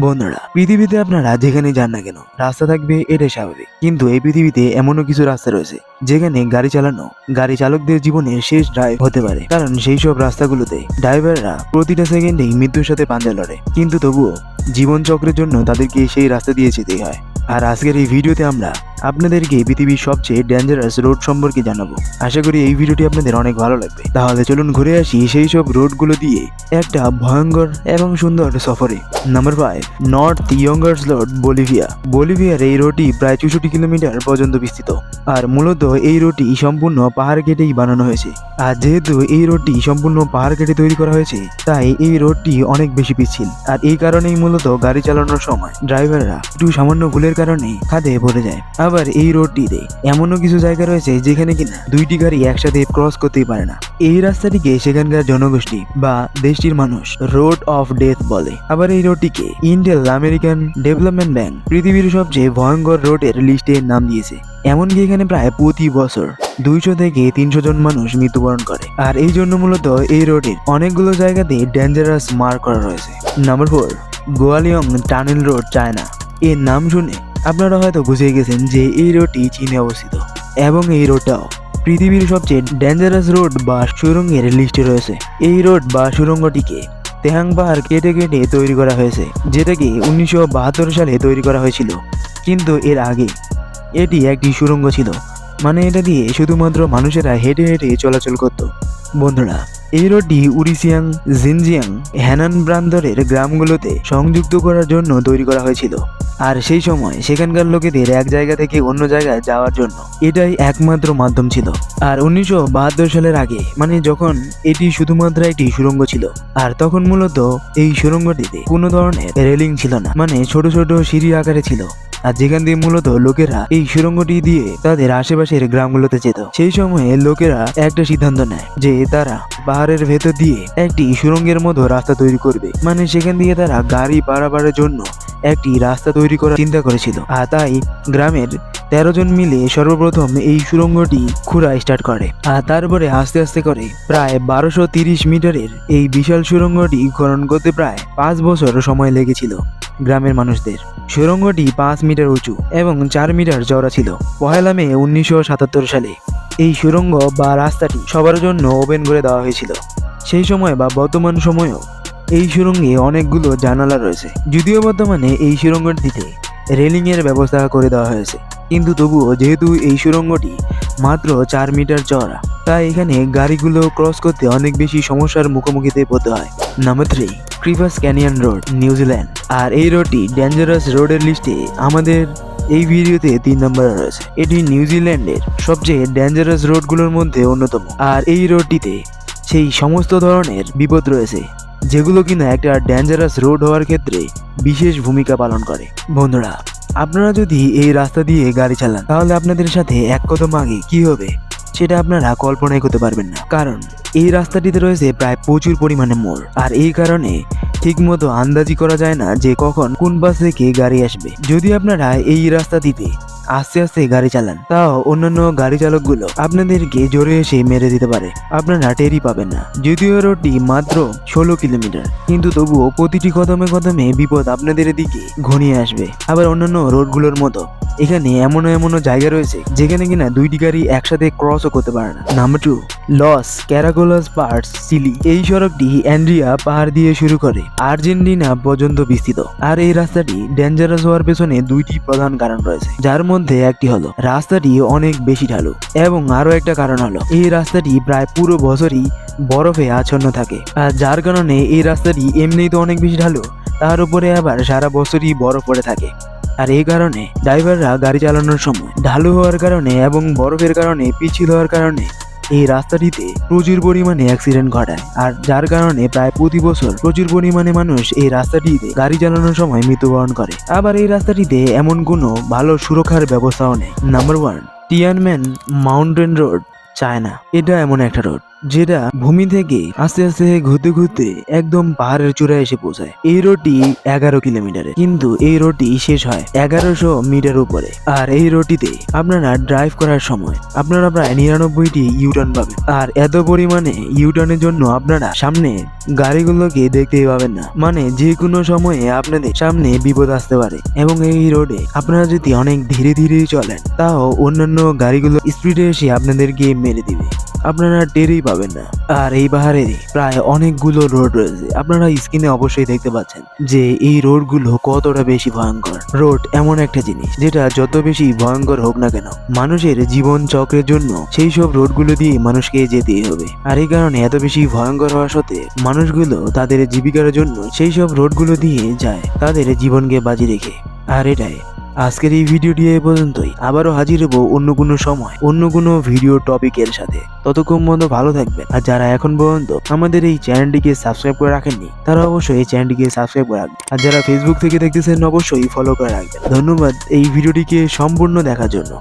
বন্ধুরা, পৃথিবীতে আপনারা যেখানে যান না কেন, রাস্তা থাকবে এটাই স্বাভাবিক। কিন্তু এই পৃথিবীতে এমনও কিছু রাস্তা রয়েছে, যেখানে গাড়ি চালানো, গাড়ি চালকদের জীবনের শেষ ড্রাইভ হতে পারে। কারণ সেই সব রাস্তাগুলোতে ড্রাইভাররা প্রতিটা সেকেন্ডেই মৃত্যুর সাথে পাঞ্জা লড়ে। কিন্তু তবুও জীবন চক্রের জন্য তাদেরকে সেই রাস্তা দিয়ে যেতেই হয়। আর আজকের এই ভিডিওতে আমরা আপনাদেরকে পৃথিবীর সবচেয়ে ডেঞ্জারাস রোড সম্পর্কে জানাব। আশা করি এই ভিডিওটি আপনাদের অনেক ভালো লাগবে। তাহলে চলুন ঘুরে আসি সেই সব রোডগুলো দিয়ে একটা ভয়ঙ্কর এবং সুন্দর সফরে। Number five north Yungas road Bolivia বলিভিয়ার এই রোডটি প্রায় চৌষট্টি কিলোমিটার পর্যন্ত বিস্তৃত। আর মূলত এই রোডটি সম্পূর্ণ পাহাড় কেটেই বানানো হয়েছে। আর যেহেতু এই রোডটি সম্পূর্ণ পাহাড় কেটে তৈরি করা হয়েছে, তাই এই রোডটি অনেক বেশি পিচ্ছিল। আর এই কারণেই মূলত গাড়ি চালানোর সময় ড্রাইভাররা একটু সামান্য ভুলের কারণে খাদে পড়ে যায়। আবার এই রোডটিতে এমনও কিছু জায়গা রয়েছে যেখানে কিনা দুইটি গাড়ি একসাথে ক্রস করতেই পারে না। এই রাস্তাটিকে সেখানকার জনগোষ্ঠী বা দেশটির মানুষ রোড অফ ডেথ বলে। আবার এই রোডটিকে ইন্টেল আমেরিকান ডেভেলপমেন্ট ব্যাংক পৃথিবীর সবচেয়ে ভয়ঙ্কর রোডের লিস্টে নাম দিয়েছে। এমনকি এখানে প্রায় প্রতি বছর দুইশো থেকে তিনশো জন মানুষ মৃত্যুবরণ করে। আর এই জন্য মূলত এই রোডের অনেকগুলো জায়গাতে ডেঞ্জারাস মার্ক করা রয়েছে। Number four Guoliang tunnel road China এর নাম শুনে আপনারা হয়তো বুঝে গেছেন যে এই রোডটি চীনে অবস্থিত এবং এই রোডটাও পৃথিবীর সবচেয়ে ডেঞ্জারাস রোড বা সুরঙ্গের লিস্টে রয়েছে। এই রোড বা সুরঙ্গটিকে তেহাং পাহাড় কেটে কেটে তৈরি করা হয়েছে, যেটাকে উনিশশো বাহাত্তর সালে তৈরি করা হয়েছিল। কিন্তু এর আগে এটি একটি সুরঙ্গ ছিল মানে এটা দিয়ে শুধুমাত্র মানুষেরা হেঁটে হেঁটে চলাচল করত। বন্ধুরা এই রোডটি উড়িসিয়াং জিনজিয়াং, হ্যানান ব্রান্দরের গ্রামগুলোতে সংযুক্ত করার জন্য তৈরি করা হয়েছিল। আর সেই সময় সেখানকার লোকেদের এক জায়গা থেকে অন্য জায়গায় যাওয়ার জন্য এটাই একমাত্র মাধ্যম ছিল। আর উনিশশো বাহাত্তর সালের আগে মানে যখন এটি শুধুমাত্র একটি সুরঙ্গ ছিল, আর তখন মূলত এই সুরঙ্গটিতে কোনো ধরনের রেলিং ছিল না মানে ছোট ছোট সিঁড়ি আকারে ছিল। আর যেখান দিয়ে মূলত লোকেরা এই সুরঙ্গটি দিয়ে তাদের আশেপাশের গ্রামগুলোতে যেত, সেই সময়ে লোকেরা একটা সিদ্ধান্ত নেয় যে তারা পাহাড়ের ভেতর দিয়ে একটি সুরঙ্গের মতো রাস্তা তৈরি করবে। মানে সেখান দিয়ে তারা গাড়ি পারাপারের জন্য একটি রাস্তা তৈরি করার চিন্তা করেছিল। আর তাই গ্রামের তেরো জন মিলে সর্বপ্রথম এই সুরঙ্গটি খুঁড়া স্টার্ট করে। আর তারপরে আস্তে আস্তে করে প্রায় বারোশো তিরিশ মিটারের এই বিশাল সুরঙ্গটি খনন করতে প্রায় পাঁচ বছর সময় লেগেছিল গ্রামের মানুষদের। সুরঙ্গটি পাঁচ মিটার উঁচু এবং চার মিটার চওড়া ছিল। পহেলা মে উনিশশো সাতাত্তর সালে এই সুরঙ্গ বা রাস্তাটি সবার জন্য ওপেন করে দেওয়া হয়েছিল। সেই সময় বা বর্তমান সময়েও এই সুরঙ্গে অনেকগুলো জানালা রয়েছে। যদিও বর্তমানে এই সুরঙ্গটিতে রেলিং এর ব্যবস্থা করে দেওয়া হয়েছে। কিন্তু তবুও যেহেতু এই সুরঙ্গটি মাত্র চার মিটার চওড়া, তাই এখানে গাড়িগুলো ক্রস করতে অনেক বেশি সমস্যার মুখোমুখিতে পড়তে হয়। Number three, crevasse canyon road New Zealand আর এই রোডটি ডেঞ্জারাস রোডের লিস্টে আমাদের এই ভিডিওতে তিন নম্বরে রয়েছে। এটি নিউজিল্যান্ডের সবচেয়ে ডেঞ্জারাস রোডগুলোর মধ্যে অন্যতম। আর এই রোডটিতে সেই সমস্ত ধরনের বিপদ রয়েছে। যেগুলো কিনা একটা ডেঞ্জারাস রোড হওয়ার ক্ষেত্রে বিশেষ ভূমিকা পালন করে। বন্ধুরা, আপনারা যদি এই রাস্তা দিয়ে গাড়ি চালান, তাহলে আপনাদের সাথে এক কদম আগে কি হবে সেটা আপনারা কল্পনাই করতে পারবেন না। কারণ, এই রাস্তাটিতে রয়েছে প্রায় প্রচুর পরিমাণে মোড়। আর এই কারণে ঠিকমতো আন্দাজি করা যায় না যে কখন কোন বাস থেকে গাড়ি আসবে। যদি আপনারা এই রাস্তাটিতে আস্তে আস্তে গাড়ি চালান। তাও অন্যান্য গাড়ি চালকগুলো আপনাদেরকে জোরে এসে মেরে দিতে পারে। আপনারা টেরই পাবেন না। যদিও রোডটি মাত্র ষোলো কিলোমিটার, কিন্তু তবুও প্রতিটি কদমে কদমে বিপদ আপনাদের দিকে ঘনিয়ে আসবে। আবার অন্যান্য রোডগুলোর মতো। এখানে এমনও এমনও জায়গা রয়েছে, যেখানে কিনা দুইটি গাড়ি একসাথে ক্রসও করতে পারে না। Number two Los Caracoles pass Chile এই সড়কটি অ্যান্ড্রিয়া পাহাড় দিয়ে শুরু করে আর্জেন্টিনা পর্যন্ত বিস্তৃত। আর এই রাস্তাটি ডেঞ্জারাস হওয়ার পেছনে দুইটি প্রধান কারণ রয়েছে। যার মধ্যে একটি হলো, রাস্তাটি অনেক বেশি ঢালু। এবং আরও একটা কারণ হলো, এই রাস্তাটি প্রায় পুরো বছরই বরফে আচ্ছন্ন থাকে। আর যার কারণে এই রাস্তাটি এমনিই তো অনেক বেশি ঢালু, তার উপরে আবার সারা বছরই বরফ পড়ে থাকে। আর এই কারণে ড্রাইভাররা গাড়ি চালানোর সময় ঢালু হওয়ার কারণে এবং বরফের কারণে পিছিল হওয়ার কারণে এই রাস্তাটিতে প্রচুর পরিমাণে অ্যাক্সিডেন্ট ঘটায়। আর যার কারণে প্রায় প্রতি বছর প্রচুর পরিমাণে মানুষ এই রাস্তাটিতে গাড়ি চালানোর সময় মৃত্যুবরণ করে। আবার এই রাস্তাটিতে এমন কোনো ভালো সুরক্ষার ব্যবস্থাও নেই। Number one Tianmen mountain road China এটা এমন একটা রোড যেটা ভূমি থেকে আস্তে আস্তে ঘুরতে ঘুরতে একদম পাহাড়ের চূড়ায় এসে পৌঁছায়। এই রোডটি এগারো কিলোমিটারে, কিন্তু এই রোডটি শেষ হয় এগারোশো মিটার উপরে। আর এই রোডটিতে আপনারা ড্রাইভ করার সময় আপনারা প্রায় নিরানব্বইটি ইউটার্ন পাবেন। আর এত পরিমাণে ইউটার্নের জন্য আপনারা সামনে গাড়িগুলোকে দেখতেই পাবেন না। মানে যে কোনো সময়ে আপনাদের সামনে বিপদ আসতে পারে। এবং এই রোডে আপনারা যদি অনেক ধীরে ধীরে চলেন, তাও অন্যান্য গাড়িগুলো স্পিডে এসে আপনাদেরকে মেরে দিবে। আপনারা টেরই পাবেন না। আর এই পাহাড়ে প্রায় অনেকগুলো রোড রয়েছে। আপনারা স্ক্রিনে অবশ্যই দেখতে পাচ্ছেন যে এই রোডগুলো কতটা বেশি ভয়ঙ্কর। রোড এমন একটা জিনিস যেটা যত বেশি ভয়ঙ্কর হোক না কেন, মানুষের জীবন চক্রের জন্য সেই সব রোডগুলো দিয়ে মানুষকে যেতেই হবে। আর এই কারণে এত বেশি ভয়ঙ্কর হওয়া সত্ত্বে মানুষগুলো তাদের জীবিকার জন্য সেই সব রোডগুলো দিয়ে যায়, তাদের জীবনকে বাজি রেখে। আর এটাই আজকের এই ভিডিওটি এ পর্যন্তই। আবারও হাজির হব অন্য কোনো সময়, অন্য কোনো ভিডিও টপিকের সাথে। ততক্ষণ পর্যন্ত ভালো থাকবেন। আর যারা এখন পর্যন্ত আমাদের এই চ্যানেলটিকে সাবস্ক্রাইব করে রাখেননি, তারা অবশ্যই এই চ্যানেলটিকে সাবস্ক্রাইব করে রাখবেন। আর যারা ফেসবুক থেকে দেখতেছেন, অবশ্যই ফলো করে রাখবেন। ধন্যবাদ এই ভিডিওটিকে সম্পূর্ণ দেখার জন্য।